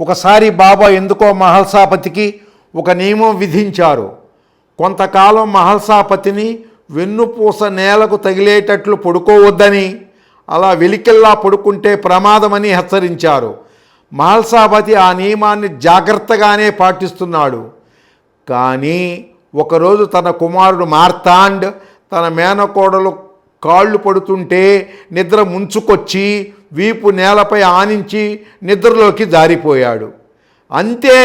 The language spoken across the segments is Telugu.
ఒకసారి బాబా ఎందుకో మహల్సాపతికి ఒక నియమం విధించారు. కొంతకాలం మహల్సాపతిని వెన్నుపూస నేలకు తగిలేటట్లు పడుకోవద్దని అలా వెలికెల్లా పడుకుంటే ప్రమాదమని హెచ్చరించారు. మహల్సాపతి ఆ నియమాన్ని జాగ్రత్తగానే పాటిస్తున్నాడు. కానీ ఒకరోజు తన కుమారుడు మార్తాండ్ తన మేనకోడలు కాళ్ళు పడుతుంటే నిద్ర ముంచుకొచ్చి వీపు నేలపై ఆనించి నిద్రలోకి జారిపోయాడు. అంతే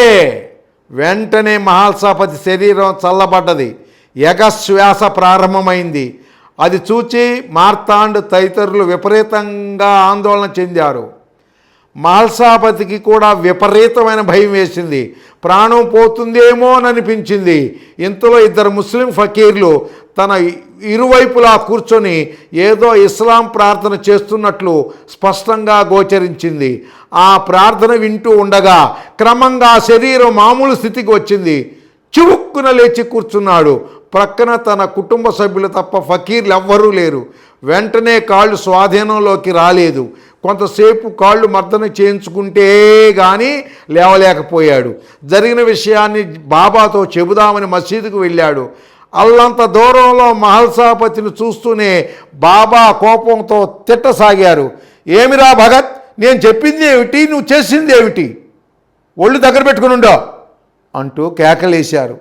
వెంటనే మహాల్సాపతి శరీరం చల్లబడ్డది. ఎగశ్వాస ప్రారంభమైంది. అది చూచి మార్తాండ్ తదితరులు విపరీతంగా ఆందోళన చెందారు. మాల్సాపతికి కూడా విపరీతమైన భయం వేసింది. ప్రాణం పోతుందేమో అని అనిపించింది. ఇంతలో ఇద్దరు ముస్లిం ఫకీర్లు తన ఇరువైపులా కూర్చొని ఏదో ఇస్లాం ప్రార్థన చేస్తున్నట్లు స్పష్టంగా గోచరించింది. ఆ ప్రార్థన వింటూ ఉండగా క్రమంగా శరీరం మామూలు స్థితికి వచ్చింది. చివుక్కున లేచి కూర్చున్నాడు. ప్రక్కన తన కుటుంబ సభ్యులు తప్ప ఫకీర్లు ఎవ్వరూ లేరు. వెంటనే కాళ్ళు స్వాధీనంలోకి రాలేదు. కొంతసేపు కాళ్ళు మర్దన చేయించుకుంటే కానీ లేవలేకపోయాడు. జరిగిన విషయాన్ని బాబాతో చెబుదామని మసీదుకు వెళ్ళాడు. అల్లంత దూరంలో మహల్సాపతిని చూస్తూనే బాబా కోపంతో తిట్టసాగారు. ఏమిరా భగత్ నేను చెప్పింది ఏమిటి? నువ్వు చేసింది ఏమిటి? ఒళ్ళు దగ్గర పెట్టుకుని ఉండో. అంటూ కేకలేశారు.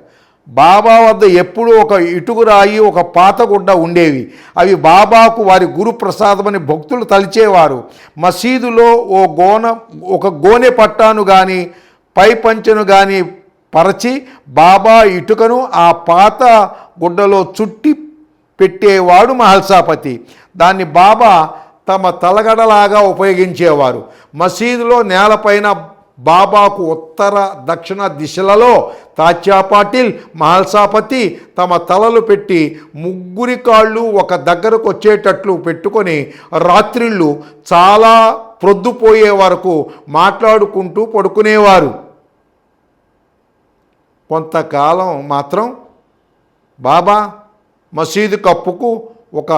బాబా వద్ద ఎప్పుడూ ఒక ఇటుకురాయి ఒక పాతగుడ్డ ఉండేవి. అవి బాబాకు వారి గురు ప్రసాదమని భక్తులు తలిచేవారు. మసీదులో ఓ గోన ఒక గోనె పట్టాను కానీ పై పంచెను కానీ పరచి బాబా ఇటుకను ఆ పాత గుడ్డలో చుట్టి పెట్టేవాడు మహల్సాపతి. దాన్ని బాబా తమ తలగడలాగా ఉపయోగించేవారు. మసీదులో నేలపైన బాబాకు ఉత్తర దక్షిణ దిశలలో తాత్యా పాటిల్ మహల్సాపతి తమ తలలు పెట్టి ముగ్గురి కాళ్ళు ఒక దగ్గరకు వచ్చేటట్లు పెట్టుకొని రాత్రిళ్ళు చాలా ప్రొద్దుపోయే వరకు మాట్లాడుకుంటూ పడుకునేవారు. కొంతకాలం మాత్రం బాబా మసీదు కప్పుకు ఒక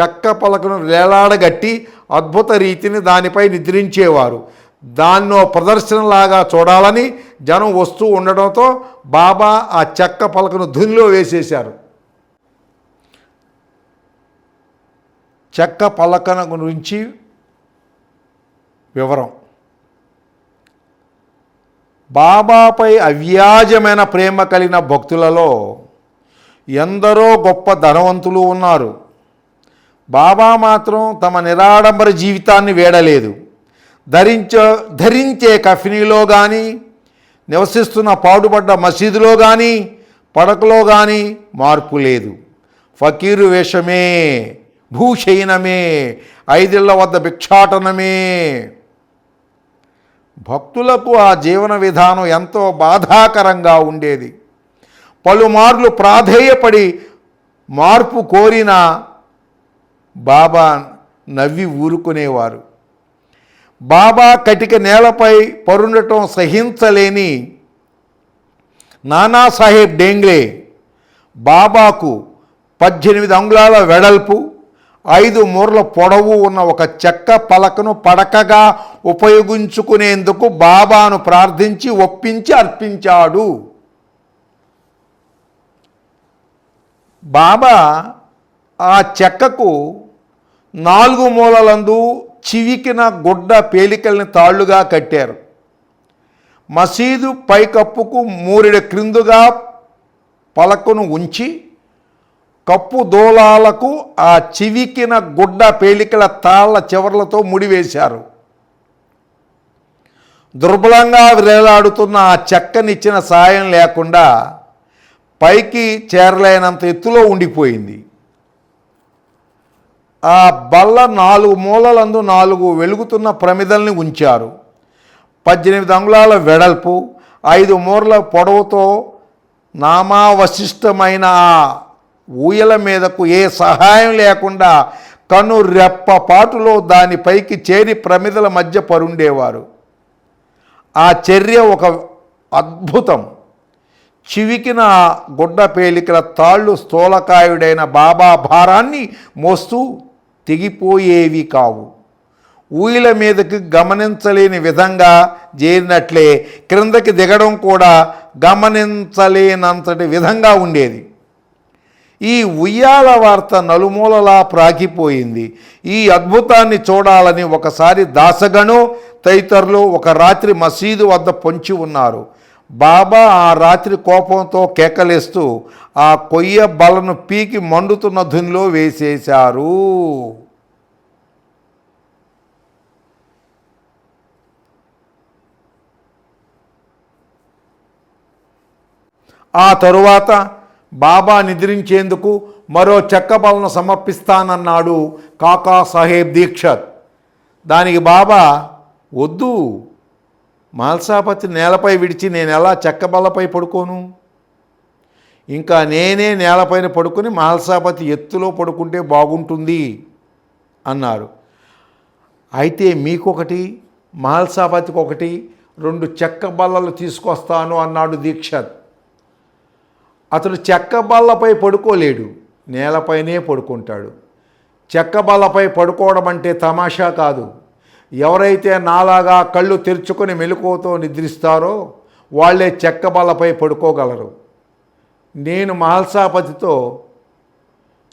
చెక్క పలకను వేలాడగట్టి అద్భుత రీతిని దానిపై నిద్రించేవారు. దాన్నో ప్రదర్శనలాగా చూడాలని జనం వస్తూ ఉండడంతో బాబా ఆ చెక్క పలకను ధునిలో వేసేశారు. చెక్క పలకన గురించి వివరం. బాబాపై అవ్యాజమైన ప్రేమ కలిగిన భక్తులలో ఎందరో గొప్ప ధనవంతులు ఉన్నారు. బాబా మాత్రం తమ నిరాడంబర జీవితాన్ని వేడలేదు. ధరించ ధరించే కఫినీలో కానీ నివసిస్తున్న పాడుపడ్డ మసీదులో కానీ పడకలో కానీ మార్పు లేదు. ఫకీరు వేషమే భూశయనమే ఐదిళ్ళ వద్ద భిక్షాటనమే. భక్తులకు ఆ జీవన విధానం ఎంతో బాధాకరంగా ఉండేది. పలుమార్లు ప్రాధేయపడి మార్పు కోరిన బాబా నవ్వి ఊరుకునేవారు. బాబా కటిక నేలపై పరుండటం సహించలేని నానాసాహెబ్ డేంగ్లే. బాబాకు పద్దెనిమిది అంగుళాల వెడల్పు ఐదు మూరల పొడవు ఉన్న ఒక చెక్క పలకను పడకగా ఉపయోగించుకునేందుకు బాబాను ప్రార్థించి ఒప్పించి అర్పించాడు. బాబా ఆ చెక్కకు నాలుగు మూలలందు చివికిన గుడ్డ పేలికల్ని తాళ్ళుగా కట్టారు. మసీదు పైకప్పుకు మూరిడ క్రిందుగా పలకను ఉంచి కప్పు దూలాలకు ఆ చివికిన గుడ్డ పేలికల తాళ్ళ చివర్లతో ముడివేశారు. దుర్బలంగా వేలాడుతున్న ఆ చెక్కనిచ్చిన సాయం లేకుండా పైకి చేరలేనంత ఎత్తులో ఉండిపోయింది. ఆ బల్ల నాలుగు మూలలందు నాలుగు వెలుగుతున్న ప్రమిదల్ని ఉంచారు. పద్దెనిమిది అంగుళాల వెడల్పు ఐదు మూరల పొడవుతో నామావశిష్టమైన ఆ ఊయల మీదకు ఏ సహాయం లేకుండా కను రెప్పపాటులో దానిపైకి చేరి ప్రమిదల మధ్య పరుండేవారు. ఆ చర్య ఒక అద్భుతం. చివికిన గుడ్డ పేలికల తాళ్ళు స్థూలకాయుడైన బాబా భారాన్ని మోస్తూ తెగిపోయేవి కావు. ఊయిల మీదకి గమనించలేని విధంగా చేరినట్లే క్రిందకి దిగడం కూడా గమనించలేనంతటి విధంగా ఉండేది. ఈ ఉయ్యాల వార్త నలుమూలలా ప్రాకిపోయింది ఈ అద్భుతాన్ని చూడాలని ఒకసారి దాసగను తదితరులు ఒక రాత్రి మసీదు వద్ద పొంచి ఉన్నారు. బాబా ఆ రాత్రి కోపంతో కేకలేస్తూ ఆ కొయ్య బలను పీకి మండుతున్న ధునిలో వేసేశారు. ఆ తరువాత బాబా నిద్రించేందుకు మరో చెక్క బలను సమర్పిస్తానన్నాడు కాకా సాహెబ్ దీక్షత్. దానికి బాబా వద్దు మాల్సాపతి నేలపై విడిచి నేను ఎలా చెక్క బల్లపై పడుకోను? ఇంకా నేనే నేలపైన పడుకొని మాల్సాపతి ఎత్తులో పడుకుంటే బాగుంటుంది అన్నారు అయితే మీకొకటి మాల్సాపతికి ఒకటి రెండు చెక్క బల్లలు తీసుకొస్తాను అన్నాడు దీక్షత్. అతడు చెక్క బల్లపై పడుకోలేడు నేలపైనే పడుకుంటాడు. చెక్క బల్లపై పడుకోవడం అంటే తమాషా కాదు. ఎవరైతే నాలాగా కళ్ళు తెరుచుకొని మెలకువతో నిద్రిస్తారో వాళ్ళే చెక్క బల్లపై పడుకోగలరు. నేను మహల్సాపతితో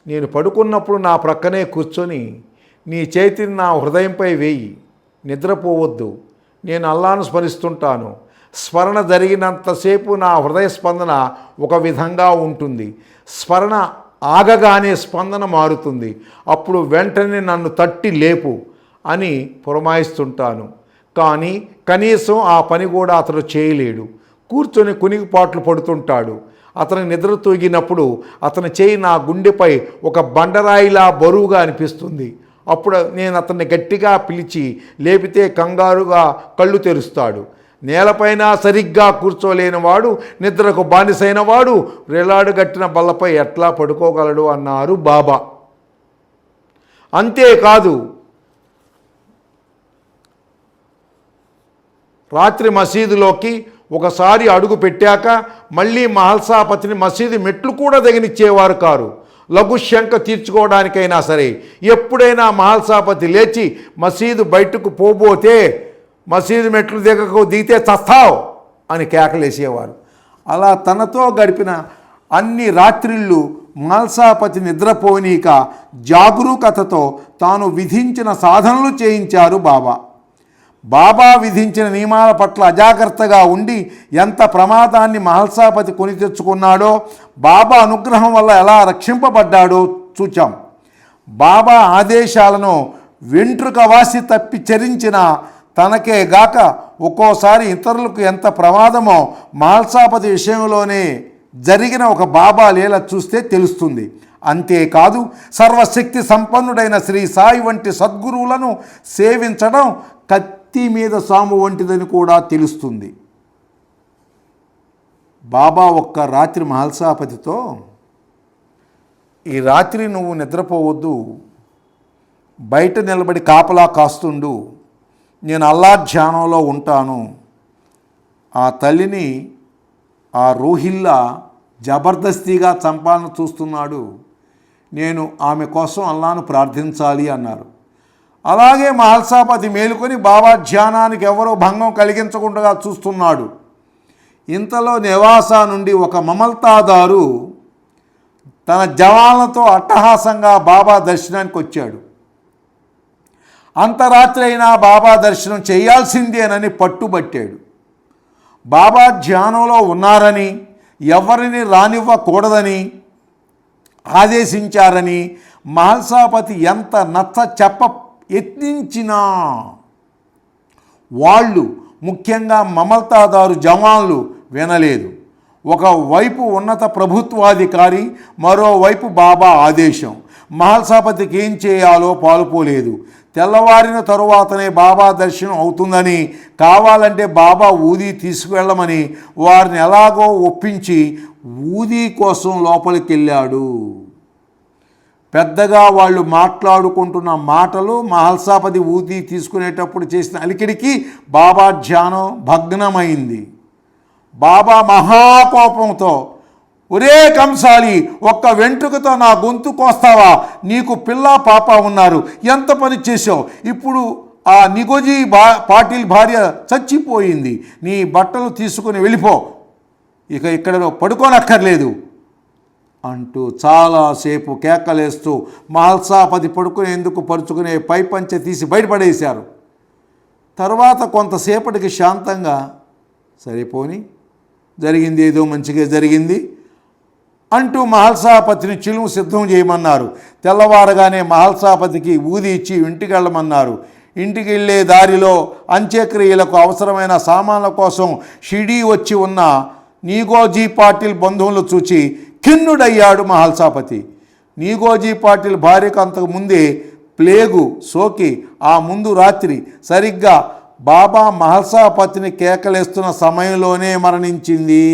నేను పడుకున్నప్పుడు నా ప్రక్కనే కూర్చొని నీ చేతిని నా హృదయంపై వేయి నిద్రపోవద్దు నేను అల్లాను స్మరిస్తుంటాను. స్మరణ జరిగినంతసేపు నా హృదయ స్పందన ఒక విధంగా ఉంటుంది. స్మరణ ఆగగానే స్పందన మారుతుంది. అప్పుడు వెంటనే నన్ను తట్టి లేపు. అని పురమాయిస్తుంటాను. కానీ కనీసం ఆ పని కూడా అతడు చేయలేడు. కూర్చొని కునిగిపాట్లు పడుతుంటాడు. అతని నిద్ర తూగినప్పుడు అతని చేయి నా గుండెపై ఒక బండరాయిలా బరువుగా అనిపిస్తుంది. అప్పుడు నేను అతన్ని గట్టిగా పిలిచి లేపితే కంగారుగా కళ్ళు తెరుస్తాడు. నేలపైన సరిగ్గా కూర్చోలేని వాడు నిద్రకు బానిసైన వాడు రెలాడుగట్టిన బల్లపై ఎట్లా పడుకోగలడు అన్నారు బాబా. అంతేకాదు రాత్రి మసీదులోకి ఒకసారి అడుగు పెట్టాక మళ్ళీ మహల్సాపతిని మసీదు మెట్లు కూడా దిగనిచ్చేవారు కారు. లఘుశంక తీర్చుకోవడానికైనా సరే ఎప్పుడైనా మహల్సాపతి లేచి మసీదు బయటకు పోబోతే మసీదు మెట్లు దిగకు దిగితే చస్తావు అని కేకలేసేవారు. అలా తనతో గడిపిన అన్ని రాత్రిళ్ళు మహల్సాపతి నిద్రపోనీక జాగరూకతతో తాను విధించిన సాధనలు చేయించారు బాబా. బాబా విధించిన నియమాల పట్ల అజాగ్రత్తగా ఉండి ఎంత ప్రమాదాన్ని మహల్సాపతి కొని తెచ్చుకున్నాడో బాబా అనుగ్రహం వల్ల ఎలా రక్షింపబడ్డాడో చూచాం. బాబా ఆదేశాలను వెంట్రుక వాసి తప్పి చరించిన తనకే గాక ఒక్కోసారి ఇతరులకు ఎంత ప్రమాదమో మహల్సాపతి విషయంలోనే జరిగిన ఒక బాబా లీల చూస్తే తెలుస్తుంది. అంతేకాదు సర్వశక్తి సంపన్నుడైన శ్రీ సాయి వంటి సద్గురువులను సేవించడం కత్తి మీద సాము వంటిదని కూడా తెలుస్తుంది. బాబా ఒక్క రాత్రి మహల్సాపతితో ఈ రాత్రి నువ్వు నిద్రపోవద్దు. బయట నిలబడి కాపలా కాస్తుండు. నేను అల్లా ధ్యానంలో ఉంటాను. ఆ తల్లిని ఆ రోహిల్లా జబర్దస్తిగా చంపాలని చూస్తున్నాడు. నేను ఆమె కోసం అల్లాను ప్రార్థించాలి అన్నారు. అలాగే మహల్సాపతి మేలుకొని బాబా ధ్యానానికి ఎవరో భంగం కలిగించకుండా చూస్తున్నాడు. ఇంతలో నివాసా నుండి ఒక మమల్తాదారు తన జవాన్లతో అట్టహాసంగా బాబా దర్శనానికి వచ్చాడు. అంతరాత్రి అయినా బాబా దర్శనం చేయాల్సిందేనని పట్టుబట్టాడు. బాబా ధ్యానంలో ఉన్నారని ఎవరిని రానివ్వకూడదని ఆదేశించారని మహల్సాపతి ఎంత నచ్చ చెప్ప యత్నించినా. వాళ్ళు ముఖ్యంగా మమతాదారు జవాన్లు వినలేదు. ఒకవైపు ఉన్నత ప్రభుత్వాధికారి మరోవైపు బాబా ఆదేశం. మహల్సాపతికి ఏం చేయాలో పాలుపోలేదు. తెల్లవారిన తరువాతనే బాబా దర్శనం అవుతుందని కావాలంటే బాబా ఊది తీసుకువెళ్ళమని వారిని ఎలాగో ఒప్పించి ఊది కోసం లోపలికి వెళ్ళాడు పెద్దగా వాళ్ళు మాట్లాడుకుంటున్న మాటలు మహల్సాపతి ఊది తీసుకునేటప్పుడు చేసిన అలికిడికి బాబా ధ్యానం భగ్నమైంది. బాబా మహాకోపంతో ఒరే కంసాలి ఒక్క వెంట్రుకతో నా గొంతు కోస్తావా? నీకు పిల్ల పాప ఉన్నారు. ఎంత పని చేసావు ఇప్పుడు ఆ నిగోజీ బా పాటిల్ భార్య చచ్చిపోయింది. నీ బట్టలు తీసుకుని వెళ్ళిపో. ఇక ఇక్కడ పడుకోనక్కర్లేదు. అంటూ చాలాసేపు కేకలేస్తూ మహల్సాపతి పడుకునేందుకు పరుచుకునే పైపంచె తీసి బయటపడేశారు. తర్వాత కొంతసేపటికి శాంతంగా సరిపోని జరిగింది ఏదో మంచిగా జరిగింది అంటూ మహల్సాపతిని చిలుము సిద్ధం చేయమన్నారు. తెల్లవారగానే మహల్సాపతికి ఊది ఇచ్చి ఇంటికి వెళ్ళమన్నారు ఇంటికి వెళ్ళే దారిలో అంత్యక్రియలకు అవసరమైన సామాన్ల కోసం షిడీ వచ్చి ఉన్న నీగోజీ పాటిల్ బంధువులు చూచి ఖిన్నుడయ్యాడు మహల్సాపతి. నీగోజీ పాటిల్ భార్యకు అంతకుముందే ప్లేగు సోకి ఆ ముందు రాత్రి సరిగ్గా బాబా మహల్సాపతిని కేకలేస్తున్న సమయంలోనే మరణించింది.